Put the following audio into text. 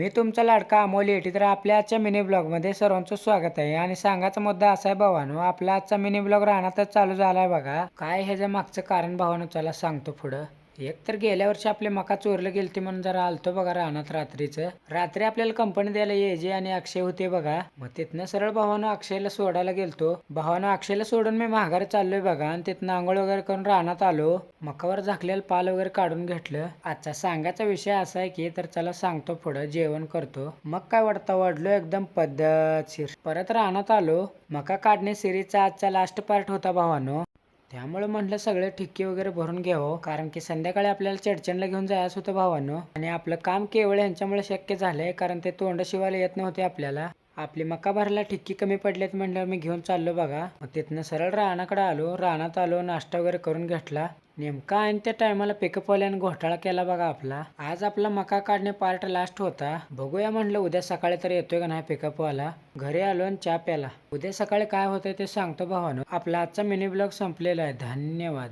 मी तुमचा लाडका अमोल येटी तर आपल्या आजच्या मिनी ब्लॉगमध्ये सर्वांचं स्वागत आहे. आणि सांगायचा मुद्दा असा आहे भावानो आपला आजचा मिनी ब्लॉग राहण्यातच चालू झाला आहे बघा. काय ह्याच्या मागचं कारण भावानो चला सांगतो पुढं. एक तर गेल्या वर्षी आपले मका चोरलं गेलती म्हणून जरा आलतो बघा रानात रात्रीचं. रात्री आपल्याला कंपनी द्यायला येजे आणि अक्षय होते बघा. मग तिथनं सरळ भावानं अक्षयला सोडायला गेलतो. भावानं अक्षयला सोडून मी माघारी चाललोय बघा आणि तिथनं आंघोळ वगैरे करून रानात आलो. मकावर झाकलेलं पाल वगैरे काढून घेतलं. आजचा सांगायचा विषय असा आहे की तर चला सांगतो पुढं. जेवण करतो. मग काय वाटतं वाढलो एकदम पद्धतशीर. परत रानात आलो. मका काढणे सिरीजचा आजचा लास्ट पार्ट होता भावानो. त्यामुळे म्हटलं सगळे ठिक्की वगैरे भरून घ्यावं कारण की संध्याकाळी आपल्याला चडचणला घेऊन जायचं होतं भावानं. आणि आपलं काम केवळ यांच्यामुळे शक्य झालंय कारण ते तोंड शिवायला येत नव्हते आपल्याला. आपली मका भरायला ठिक्की कमी पडलेत म्हटल्यावर मी घेऊन चाललो बघा. मग तिथनं सरळ रानाकडे आलो. रानात आलो नाश्ता वगैरे करून घेतला. नेमका आणि त्या टायमाला पिकअपवाल्यानं घोटाळा केला बघा आपला. आज आपला मका काढणे पार्ट लास्ट होता. बघूया म्हणलं उद्या सकाळी तर येतोय का नाही पिकअपवाला? घरी आलो आणि चहा प्याला. उद्या सकाळी काय होतंय ते सांगतो भावानं. आपला आजचा मिनी ब्लॉग संपलेला आहे. धन्यवाद.